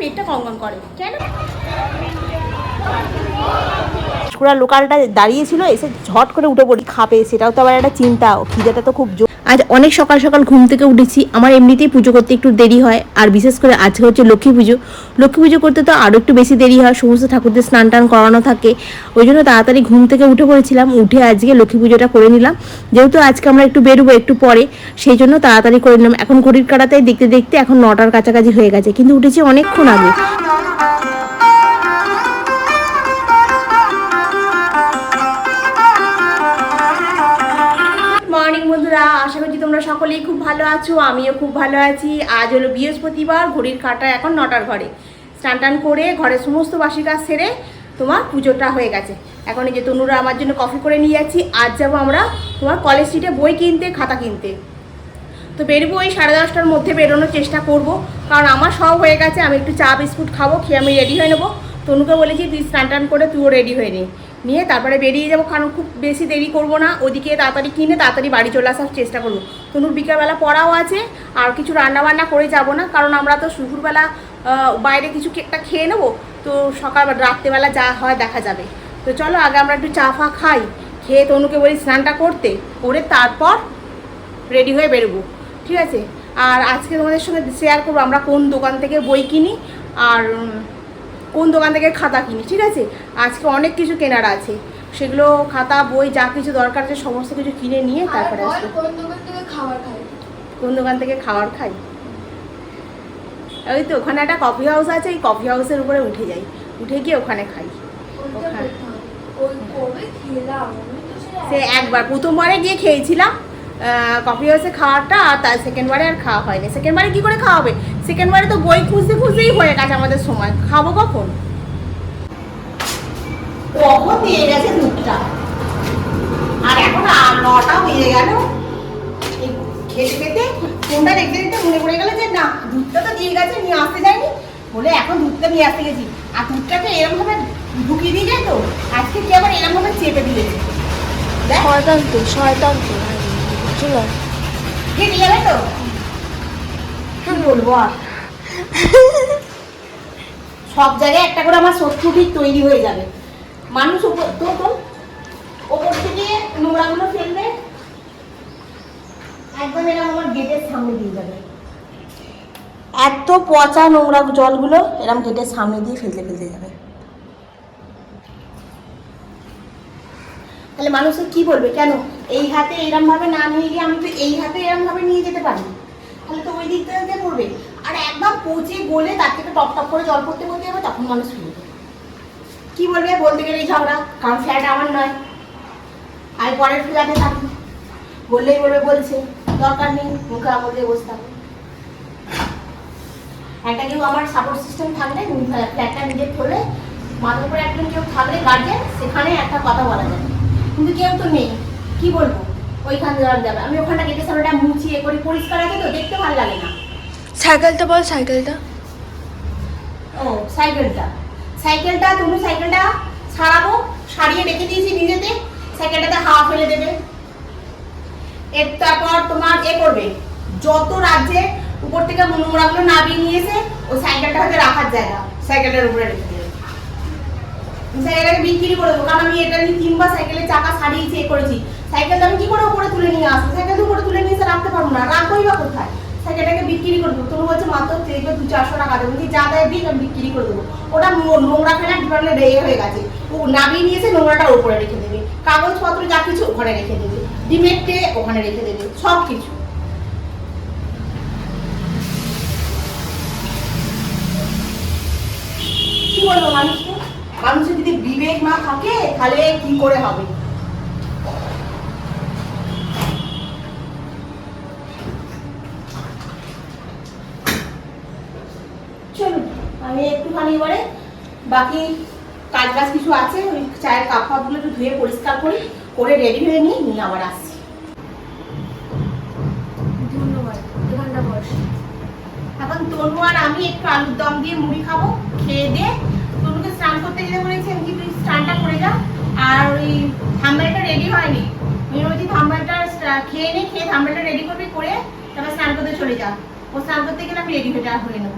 পেটটা কঙ্কন করে, কেন? লোকালটা দাঁড়িয়েছিল এসে ঝট করে উঠে পড়ি খাপে সেটাও তো আবার একটা চিন্তা, খিদেটা তো খুব আজ অনেক সকাল সকাল ঘুম থেকে উঠেছি। আমার এমনিতেই পুজো করতে একটু দেরি হয়, আর বিশেষ করে আজকে হচ্ছে লক্ষ্মী পুজো। লক্ষ্মী পুজো করতে তো আরও একটু বেশি দেরি হয়, সমস্ত ঠাকুরদের স্নান টান করানো থাকে। ওই জন্য তাড়াতাড়ি ঘুম থেকে উঠে পড়েছিলাম, উঠে আজকে লক্ষ্মী পুজোটা করে নিলাম। যেহেতু আজকে আমরা একটু বেরোবো একটু পরে, সেই জন্য তাড়াতাড়ি করে নিলাম। এখন ঘড়ির কাটাতেই দেখতে দেখতে এখন নটার কাছাকাছি হয়ে গেছে, কিন্তু উঠেছি অনেকক্ষণ আগে। তোমরা সকলেই খুব ভালো আছো, আমিও খুব ভালো আছি। আজ হলো বৃহস্পতিবার, ঘড়ির কাঁটা এখন নটার ঘরে। স্নান টান করে ঘরের সমস্ত বাসি কাজ সেরে তোমার পুজোটা হয়ে গেছে। এখন এই যে তনুরা আমার জন্য কফি করে নিয়ে যাচ্ছি, আজ যাব আমরা তোমার কলেজ স্ট্রিটে বই কিনতে, খাতা কিনতে। তো বেরোবো ওই সাড়ে দশটার মধ্যে, বেরোনোর চেষ্টা করব। কারণ আমার সব হয়ে গেছে, আমি একটু চা, বিস্কুট খাব, খেয়ে আমি রেডি হয়ে নেব। তনুকে বলেছি, তুই স্নান টান করে তুইও রেডি হয়ে নে। নিয়ে তারপরে বেরিয়ে যাব কারণ খুব বেশি দেরি করব না। ওদিকে তাড়াতাড়ি কিনে তাড়াতাড়ি বাড়ি চলে আসার চেষ্টা করব। তনুর বিকেলবেলা পড়াও আছে, আর কিছু রান্না বান্না করে যাব না, কারণ আমরা তো দুপুরবেলা বাইরে কিছু কেকটা খেয়ে নেব। তো সকাল রাত্রেবেলা যা হয় দেখা যাবে। তো চলো আগে আমরা একটু চা ফা খাই, খেয়ে তনুকে বলি স্নানটা করতে, করে তারপর রেডি হয়ে বেরোবো। ঠিক আছে? আর আজকে তোমাদের সঙ্গে শেয়ার করব আমরা কোন দোকান থেকে বই কিনি, আর কোন দোকান থেকে খাতা কিনি ঠিক আছে? আজকে অনেক কিছু কেনার আছে। সেগুলো খাতা বই যা কিছু দরকার আছে সমস্ত কিছু কিনে নিয়ে তারপরে আসব। কোন দোকান থেকে খাবার খাই? ওই তো ওখানে একটা কফি হাউস আছে এই কফি হাউসের উপরে উঠে যাই। উঠে গিয়ে ওখানে খাই। সে একবার প্রথমবারে গিয়ে খেয়েছিলাম কফি হাউসে খাওয়াটা আর তার সেকেন্ডবারে আর খাওয়া হয়নি। সেকেন্ডবারে কি করে খাওয়া হবে? সেকেন্ডবারে তো বই খুঁজতে খুঁজতেই হয়ে গেছে আমাদের সময়। খাব কখন? কখন দিয়ে গেছে দুধটা? আর এখন নটা বেজে গেল। খেতে খেতে ফোনটা দেখতে দেখতে মনে পড়ে গেল যে না দুধটা তো দিয়ে গেছে নিয়ে আসতে যায়নি বলে এখন দুধটা নিয়ে আসতে গেছি। আর দুধটাকে এরকম ভাবে ঢুকিয়ে দিয়ে যায় তো আজকে কি আবার এরকম ভাবে চেপে দিয়েছে? শয়তান তো শয়তান তো। চলো ঠিক যাবে তো? কি বলব আর? সব জায়গায় একটা করে আমার শত্রু ঠিক তৈরি হয়ে যাবে। মানুষ উপর তো তো ওপর থেকে নোংরাগুলো ফেলবে একদম এরকম আমার গেটের সামনে দিয়ে যাবে। এত পচা নোংরা জলগুলো এরকম গেটের সামনে দিয়ে ফেলতে ফেলতে যাবে। তাহলে মানুষে কি বলবে? কেন? এই হাতে এরম ভাবে না নিয়ে গিয়ে আমি তো এই হাতে এরম ভাবে নিয়ে যেতে পারি। তাহলে তো ওই দিক থেকে পড়বে। আর একদম পচে গলে তার থেকে টপ টপ করে জল পড়তে পড়তে যাবে, তখন মানুষ ফিরবে। কি বলবে? বলতে গেলে এই ঝগড়া, কারণ ফ্ল্যাট আমার নয়। আমি পরের ফ্ল্যাটে থাকি। বললেই বলবে, বলছে। দরকার নেই, মুখে আমল দিয়ে বসে থাকো। একটা কেউ আমার সাপোর্ট সিস্টেম থাকলে ফ্ল্যাটটা নিজের খোলে, মাথার উপরে একজন কেউ থাকলে গার্জেন সেখানে একটা কথা বলা যায়। কিন্তু কেউ তো নেই। কি বলব? ওইখান যাওয়া যাবে আমি ওখানটা গেটে সামনেটা মুছিয়ে করে পরিষ্কার আছে তো দেখতে ভালো লাগে না। সাইকেলটা বল সাইকেলটা। ও সাইকেলটা। সাইকেলটা তুমি সাইকেলটা সারাবো সারিয়ে রেখে দিয়েছি নিজেতে সাইকেলটাতে হাওয়া ফেলে দেবে। এর তারপর তোমার এ করবে। যত রাজ্যে উপর থেকে নোংরাগুলো নামিয়ে নিয়ে এসে ওই সাইকেলটা হয়তো রাখার জায়গা। সাইকেলটার উপরে রেখে দেবে সাইকেলটাকে বিক্রি করে দেবো। কারণ আমি এটা নিয়ে তিনবার সাইকেলের চাকা সারিয়েছি এ করেছি। সাইকেলটা আমি কি করে উপরে তুলে নিয়ে আসব? সাইকেল তো উপরে তুলে নিয়ে এসে রাখতে পারব না। রাখবোই বা কোথায়? সাইকেলটাকে বিক্রি করে দেবো। তুমি বলছে মাত্র দেখবে দু চারশো টাকা দেবো। বলছি, যা দেয় দিন আমি বিক্রি করে দেবো। ওটা নোংরা ফেলা ডিপার্টমেন্ট রেগে হয়ে গেছে। ও নামিয়ে নিয়ে এসে নোংরাটা উপরে রেখে দেবে। কাগজপত্র যা কিছু ওখানে রেখে দেবে। ডিমের টে ওখানে রেখে দেবে। সব কিছু। কি বলব মানুষকে? মানুষের যদি বিবেক না থাকে তাহলে কি করে হবে? চলুন আমি একটুখানি এবারে বাকি কাজ বাজ কিছু আছে ওই চায়ের কাপ ফাপগুলো একটু ধুয়ে পরিষ্কার করি করে রেডি হয়ে নিই নিয়ে আবার আসছি। ধন্যবাদ এখন তনু আর আমি একটু আলুর দম দিয়ে মুড়ি খাব খেয়ে দিয়ে স্নান করতে যেতে বলেছি আমি তুই স্নানটা করে যা। আর ওই থাম্বেলটা রেডি হয়নি। আমি বলছি, থাম্বেলটা খেয়ে নে, খেয়ে থাম্বেলটা রেডি করবি করে তারপর স্নান করতে চলে যা। ও স্নান করতে গেলে আমি রেডি হয়ে হয়ে নেব।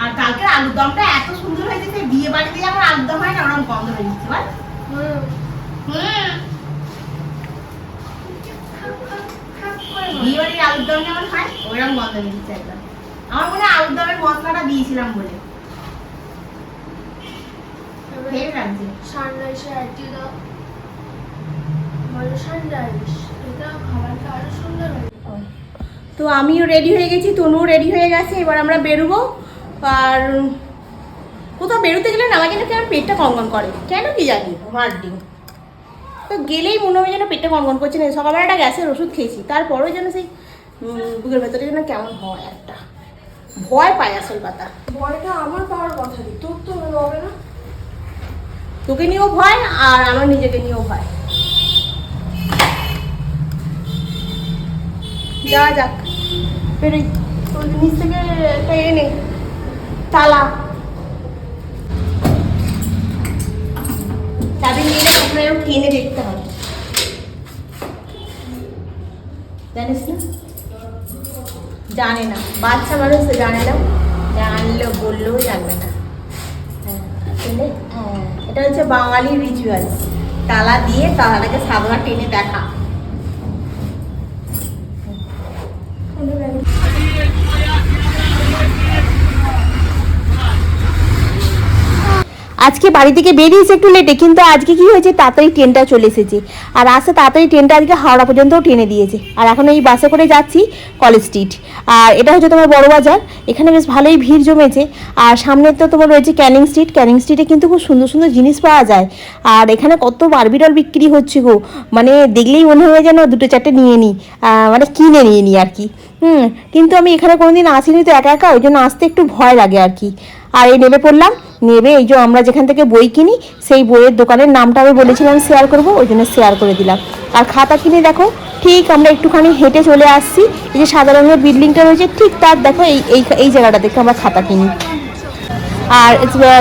আর কালকের আলুর দমটা এত সুন্দর হয়েছে যে বিয়ে বাড়িতে যেমন আলুর দম হয় না, ওরকম গন্ধ হয়ে যাচ্ছে, বল। বিয়ে বাড়ির আলুর দম যেমন হয়, ওরকম গন্ধ হয়ে যাচ্ছে একদম। আমার মনে হয় আলুর দমের মশলাটা দিয়েছিলাম বলে। হেভি লাগছে সানরাইসে অ্যাডটি দাও। বলো সানরাইস এটা খাবারটা আরও সুন্দর হবে তো আমিও রেডি হয়ে গেছি তনুও রেডি হয়ে গেছে এবার আমরা বেরোবো। আর কোথাও বেরোতে গেলে না আমার যেন কেমন পেটটা কনকন করে। কেন কি জানি? মারডি তো গেলেই মনে হবে যেন পেটটা কনকন করছে না। সকালবেলা একটা গ্যাসের ওষুধ খেয়েছি তারপরেও যেন সেই বুকের ভেতরে যেন কেমন হয় একটা। ভয় পায় আসল কথা। ভয়টা আমার পাওয়ার কথা তোর তো হবে না? তোকে নিয়েও ভয় আর আমার নিজেকে নিয়েও ভয়। যাওয়া যাক বেরোই তোর নিচ থেকে একটা এনে তালা চাবি নিয়ে এরকম টেনে দেখতে হবে। জানিস না? জানে না। বাচ্চা মানুষ জানে না। জানলেও বললেও জানবে না। হ্যাঁ, এটা হচ্ছে বাঙালি রিচুয়াল তালা দিয়ে তালাটাকে সাবলা টেনে দেখা। আজকে বাড়ি থেকে বেরিয়েছে একটু লেটে কিন্তু আজকে কি হয়েছে, তাড়াতাড়ি ট্রেনটা চলে এসেছে। আর আসতে তাড়াতাড়ি ট্রেনটা আজকে হাওড়া পর্যন্তও টেনে দিয়েছে। আর এখন এই বাসে করে যাচ্ছি কলেজ স্ট্রিট আর এটা হচ্ছে তোমার বড় বাজার, এখানে বেশ ভালোই ভিড় জমেছে। আর সামনে তো তোমার রয়েছে ক্যানিং স্ট্রিট ক্যানিং স্ট্রিটে কিন্তু খুব সুন্দর সুন্দর জিনিস পাওয়া যায়। আর এখানে কত বারবিডল বিক্রি হচ্ছে গো মানে দেখলেই মনে হয় যেন দুটো চারটে নিয়ে নিই মানে কিনে নিয়ে নিই আর কি। হুম, কিন্তু আমি এখানে কোনোদিন আসিনি তো একা একা, ওই জন্য আসতে একটু ভয় লাগে আর কি। আর এই নেমে পড়লাম নেবে, এই যে আমরা যেখান থেকে বই কিনি, সেই বইয়ের দোকানের নামটা আমি বলেছিলাম শেয়ার করব, ওই জন্য শেয়ার করে দিলাম। আর খাতা কিনে দেখো, ঠিক আমরা একটুখানি হেঁটে চলে আসছি, এই যে সাদা রঙের বিল্ডিংটা রয়েছে, ঠিক তার দেখো এই এই জায়গাটা দেখে আমরা খাতা কিনি। আর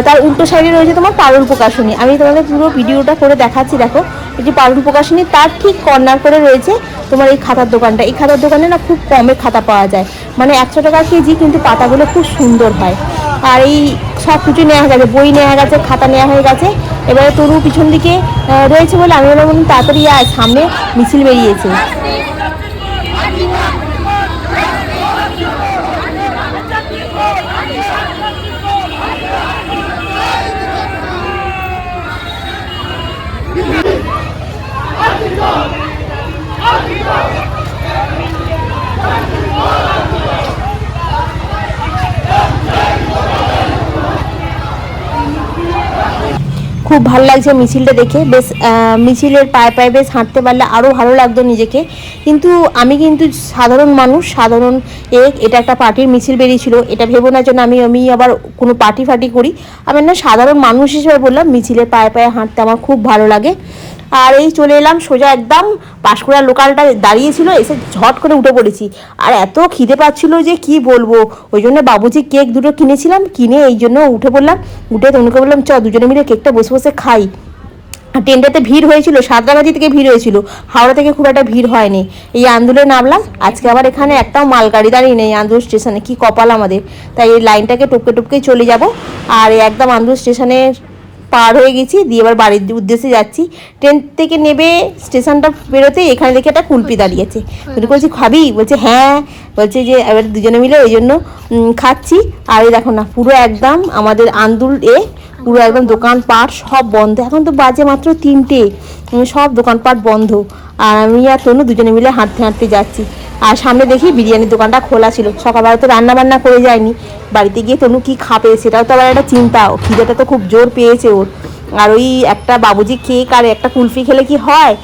তার উল্টো সাইডে রয়েছে তোমার পারুল প্রকাশনী। আমি তোমাদের পুরো ভিডিওটা করে দেখাচ্ছি, দেখো, এই যে পারুল প্রকাশনী, তার ঠিক কর্নার করে রয়েছে তোমার এই খাতার দোকানটা। এই খাতার দোকানে না খুব কমে খাতা পাওয়া যায়। মানে একশো টাকা কেজি কিন্তু পাতাগুলো খুব সুন্দর হয়। আর এই সব কিছু নেওয়া গেছে, বই নেওয়া গেছে, খাতা নেওয়া হয়ে গেছে। এবারে তরু পিছন দিকে রয়েছে বলে আমি বললাম তাড়াতাড়ি আর সামনে মিছিল বেরিয়েছে। খুব ভালো লাগছে মিছিলটা দেখে। বেশ মিছিলের পায়ে পায়ে বেশ হাঁটতে পারলে আরও ভালো লাগতো নিজেকে। কিন্তু আমি কিন্তু সাধারণ মানুষ, সাধারণ এক, এটা একটা পার্টির মিছিল বেরিয়েছিল। এটা ভেবো না যেন আমি আমি আবার কোনো পার্টি ফার্টি করি। আমি না সাধারণ মানুষ হিসেবে বললাম, মিছিলের পায়ে পায়ে হাঁটতে আমার খুব ভালো লাগে। আর এই চলে এলাম সোজা একদম পাঁশকুড়া লোকালটা দাঁড়িয়েছিল এসে ঝট করে উঠে পড়েছি। আর এত খিদে পাচ্ছিল যে কি বলব? ওই জন্য বাবুজি কেক দুটো কিনেছিলাম, কিনে এই জন্য উঠে পড়লাম। উঠে তনুকে বললাম, চ, দুজনে মিলে কেকটা বসে বসে খাই। ট্রেনটাতে ভিড় হয়েছিল, সাঁতরাগাছি থেকে ভিড় হয়েছিল। হাওড়া থেকে খুব একটা ভিড় হয়নি। এই আন্দোলনে নামলাম, আজকে আবার এখানে একটাও মালগাড়ি দাঁড়িয়ে নেই আন্দোলন স্টেশনে, কি কপাল আমাদের। তাই এই লাইনটাকে টপকে টপকে চলে যাব। আর একদম আন্দোলন স্টেশনে পার হয়ে গেছি, দিয়ে এবার বাড়ির উদ্দেশ্যে যাচ্ছি। ট্রেন থেকে নেবে স্টেশনটা বেরোতে এখানে দেখে একটা কুলপি দাঁড়িয়েছে। তুমি বলছি খাবি বলছে হ্যাঁ। বলছে যে, এবার দুজনে মিলে ওই জন্য খাচ্ছি। আর দেখো না, পুরো একদম আমাদের আন্দুল এ, পুরো একদম দোকানপাট সব বন্ধ। এখন তো বাজে মাত্র তিনটে সব দোকানপাট বন্ধ। আর আমি আর তনু দুজনে মিলে হাঁটতে হাঁটতে যাচ্ছি। আর সামনে দেখি বিরিয়ানির দোকানটা খোলা ছিল। সকালবেলা তো রান্না বান্না করে যায়নি। বাড়িতে গিয়ে তনু কি খাবে সেটাও তো আবার একটা চিন্তা। খিদেটা তো খুব জোর পেয়েছে ওর। আর ওই একটা বাবুজি কেক আর একটা কুলফি খেলে কি হয়?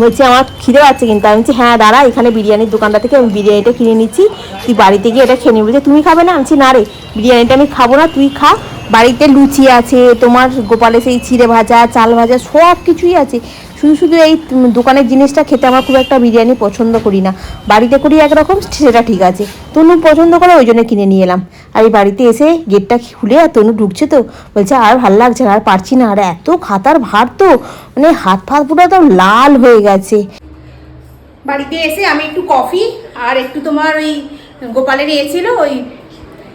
বলছি, আমার খিদে পাচ্ছে কিন্তু। আমি বলছি হ্যাঁ দাঁড়া, এখানে বিরিয়ানির দোকানটা থেকে আমি বিরিয়ানিটা কিনে নিচ্ছি। তুই বাড়িতে গিয়ে এটা খেয়ে নিবি। বলছে, তুমি খাবে না? আমি না রে, বিরিয়ানিটা আমি খাব না, তুই খা। বাড়িতে লুচি আছে, তোমার গোপালে সেই চিড়ে ভাজা, চাল ভাজা সব কিছুই আছে। শুধু শুধু এই দোকানের জিনিসটা খেতে আমার খুব একটা বিরিয়ানি পছন্দ করি না। বাড়িতে করি একরকম, সেটা ঠিক আছে। তনু পছন্দ করে ওই জন্য কিনে নিয়ে এলাম। আর এই বাড়িতে এসে গেটটা খুলে আর তনু ঢুকছে তো, বলছে, আর ভালো লাগছে না, আর পারছি না, আর এত খাতার ভার তো মানে হাত ফাত পুরো একদম লাল হয়ে গেছে। বাড়িতে এসে আমি একটু কফি আর একটু তোমার ওই গোপালের এ ছিল ওই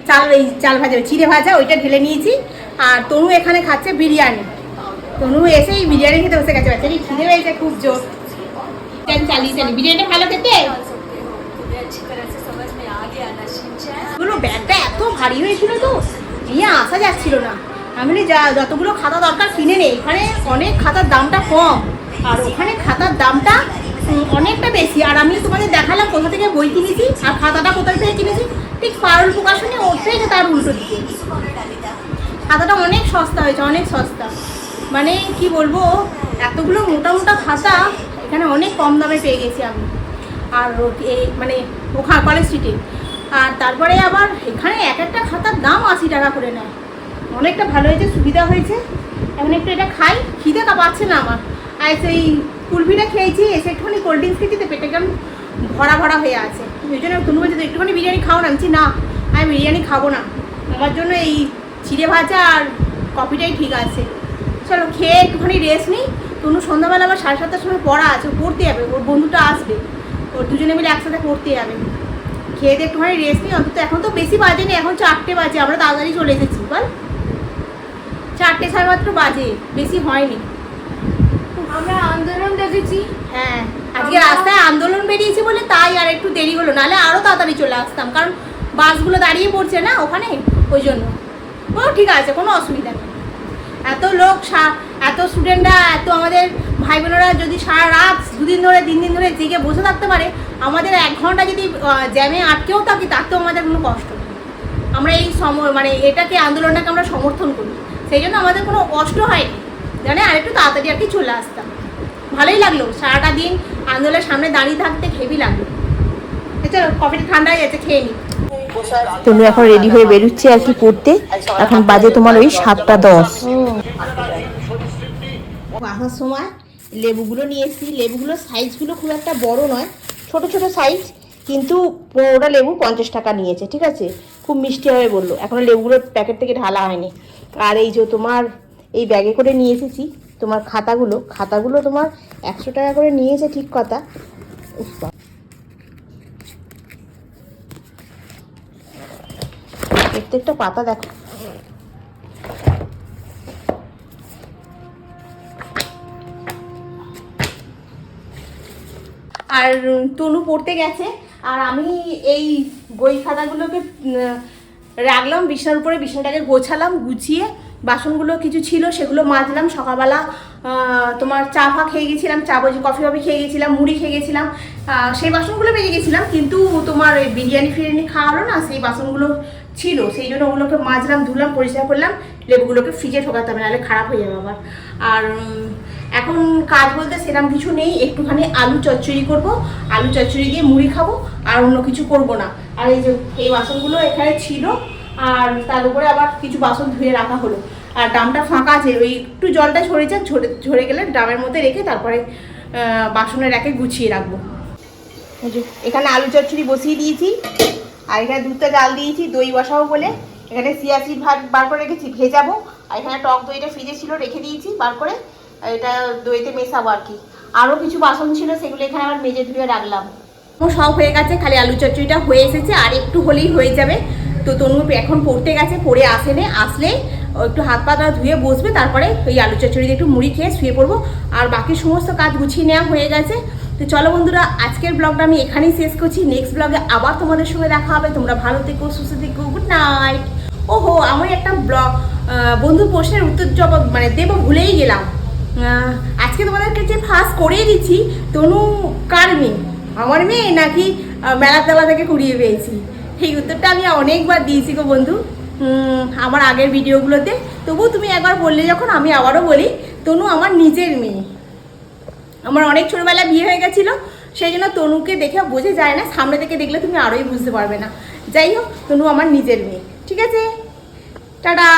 চাল ওই চাল ভাজা চিড়ে ভাজা, ওইটা ঢেলে নিয়েছি। আর তনু এখানে খাচ্ছে বিরিয়ানি। তনু এসেই বিরিয়ানি খেতে বসে গেছে বাচ্চারি খিদে পেয়েছে খুব জোর। কেন চালি চালি বিরিয়ানিটা ভালো খেতে? পুরো ব্যাগটা এত ভারী হয়েছিল তো নিয়ে আসা যাচ্ছিল না। আমি যা যতগুলো খাতা দরকার কিনে নেই এখানে অনেক খাতার দামটা কম আর ওখানে খাতার দামটা অনেকটা বেশি। আর আমি তোমাদের দেখালাম কোথা থেকে বই কিনেছি আর খাতাটা কোথায় থেকে কিনেছি ঠিক পারুল প্রকাশনী ওর থেকে তার উল্টো দিকে। খাতাটা অনেক সস্তা হয়েছে অনেক সস্তা। মানে কি বলব, এতগুলো মোটা মোটা খাতা এখানে অনেক কম দামে পেয়ে গেছি আমি। আর এই মানে ওখানে কলেজ স্ট্রিটে। আর তারপরে আবার এখানে এক একটা খাতার দাম আশি টাকা করে নেয়। অনেকটা ভালো হয়েছে, সুবিধা হয়েছে। এখন একটু এটা খাই খিদে তা পাচ্ছে না আমার। আর সেই কুলফিটা খেয়েছি, এসে একটুখানি কোল্ড ড্রিঙ্কস খেয়েছি, তো পেটে কেমন ভরা ভরা হয়ে আছে। ওই জন্য তুমি বলছি তো একটুখানি বিরিয়ানি খাও না? আমি না, আমি বিরিয়ানি খাব না। আমার জন্য এই চিড়ে ভাজা আর কফিটাই ঠিক আছে। চলো খেয়ে একটুখানি রেস্ট নিই। তনু সন্ধ্যাবেলা আবার সাড়ে সাতটার সময় পড়া আছে পড়তে যাবে ওর বন্ধুটা আসবে। ওর দুজনে মিলে একসাথে পড়তে যাবে। খেয়ে দিয়ে একটুখানি রেস্ট নিই অন্তত এখন তো বেশি বাজেনি এখন চারটে বাজে আমরা তাড়াতাড়ি চলে এসেছি বল। চারটে সাড়ে মাত্র বাজে বেশি হয়নি। আমরা আন্দোলন দেখেছি। হ্যাঁ আজকে রাস্তায় আন্দোলন বেরিয়েছে বলে তাই আর একটু দেরি হলো নাহলে আরও তাড়াতাড়ি চলে আসতাম কারণ বাসগুলো দাঁড়িয়ে পড়ছে না ওখানে ওই জন্য। ও ঠিক আছে কোনো অসুবিধা এত লোক এত স্টুডেন্টরা এত আমাদের ভাই বোনেরা যদি সারা রাত দুদিন ধরে, তিন দিন ধরে জেগে বসে থাকতে পারে, আমাদের এক ঘণ্টা যদি জ্যামে আটকেও থাকি তাতেও আমাদের কোনো কষ্ট নেই। আমরা এই সম মানে এটাকে, আন্দোলনটাকে আমরা সমর্থন করি। সেই জন্য আমাদের কোনো কষ্ট হয়নি। জানে, আর একটু তাড়াতাড়ি আর কি চলে আসতাম। ভালোই লাগল, সারাটা দিন আন্দোলনের সামনে দাঁড়িয়ে থাকতে হেভি লাগল। চলো কফিটা ঠান্ডা হয়ে গেছে খেয়ে নিই তনু এখন রেডি হয়ে বেরোচ্ছি আর কি পড়তে এখন বাজে তোমার ওই সাতটা দশ। আসার সময় লেবুগুলো নিয়ে এসেছি লেবুগুলোর সাইজগুলো খুব একটা বড় নয়, ছোট ছোট সাইজ, কিন্তু পনেরোটা লেবু পঞ্চাশ টাকা নিয়েছে, ঠিক আছে? খুব মিষ্টি হবে বলল। এখনও লেবুগুলো প্যাকেট থেকে ঢালা হয়নি। আর এই যে তোমার এই ব্যাগে করে নিয়ে এসেছি, তোমার খাতাগুলো খাতাগুলো তোমার একশো টাকা করে নিয়েছে, ঠিক কথা। প্রত্যেকটা পাতা দেখো। আর তনু পড়তে গেছে। আর আমি এই বই খাতাগুলোকে রাখলাম, বিছানার উপরে বিছানাটাকে গোছালাম, গুছিয়ে বাসনগুলো কিছু ছিল সেগুলো মাজলাম। সকালবেলা তোমার চা ফা খেয়ে গেছিলাম, চা বসে, কফি ফফি খেয়ে গেছিলাম, মুড়ি খেয়ে গেছিলাম। সেই বাসনগুলো বেজে গেছিলাম, কিন্তু তোমার ওই বিরিয়ানি ফিরিয়ানি খাওয়া হলো না সেই বাসনগুলো ছিল। সেই জন্য ওগুলোকে মাজলাম, ধুলাম, পরিষ্কার করলাম, লেবুগুলোকে ফ্রিজে ঢোকাতে হবে, নাহলে খারাপ হয়ে যাবে আবার। আর এখন কাজ বলতে সেরকম কিছু নেই, একটুখানি আলু চচ্চড়ি করব, আলু চচ্চড়ি দিয়ে মুড়ি খাব, আর অন্য কিছু করব না। আর এই যে, এই বাসনগুলো এখানে ছিল, আর তার উপরে আবার কিছু বাসন ধুয়ে রাখা হলো। আর ড্রামটা ফাঁকা আছে, ওই একটু জলটা ঝরে যাক ঝরে ঝরে গেলে ড্রামের মধ্যে রেখে তারপরে বাসনের রেখে গুছিয়ে রাখব। এখানে আলু চচ্চড়ি বসিয়ে দিয়েছি, আর এখানে দুধটা জাল দিয়েছি, দই বসাবো বলে। এখানে সিয়াসি ভাত বার করে রেখেছি, ভেজাবো। আর এখানে টক দইটা ফ্রিজে ছিল, রেখে দিয়েছি, বার করে। এটা দইতে মেশাবো আর কি। আরও কিছু বাসন ছিল, সেগুলো এখানে আবার মেজে ধুয়ে রাখলাম। সব হয়ে গেছে, খালি আলু চচ্চড়িটা হয়ে এসেছে, আর একটু হলেই হয়ে যাবে। তো তনু এখন পড়তে গেছে, পড়ে আসেনে আসলে একটু হাত পা টা ধুয়ে বসবে, তারপরে ওই আলু চচ্চড়ি একটু মুড়ি খেয়ে শুয়ে পড়ব। আর বাকি সমস্ত কাজ গুছিয়ে নেওয়া হয়ে গেছে। তো চলো বন্ধুরা, আজকের ব্লগটা আমি এখানেই শেষ করছি। নেক্সট ব্লগে আবার তোমাদের সঙ্গে দেখা হবে। তোমরা ভালো থেকো, সুস্থ থেকো গুড নাইট ওহো, আমি একটা ব্লগ বন্ধুর প্রশ্নের উত্তর জবাব মানে দেবো ভুলেই গেলাম। আজকে তোমাদেরকে যে ফার্স্ট করিয়ে দিচ্ছি তনু কার মেয়ে? আমার মেয়ে নাকি আহ, মেলা তেলা থেকে কুড়িয়ে পেয়েছি? সেই উত্তরটা আমি অনেকবার দিয়েছি গো বন্ধু। আমার আগের ভিডিওগুলোতে। তবুও তুমি একবার বললে যখন আমি আবারও বলি তনু আমার নিজের মেয়ে। আমার অনেক ছোটোবেলায় বিয়ে হয়ে গেছিল সেই জন্য তনুকে দেখে বোঝা যায় না সামনে থেকে দেখলে তুমি আরোই বুঝতে পারবে না। যাই হোক তনু আমার নিজের মেয়ে। ঠিক আছে? টাটা!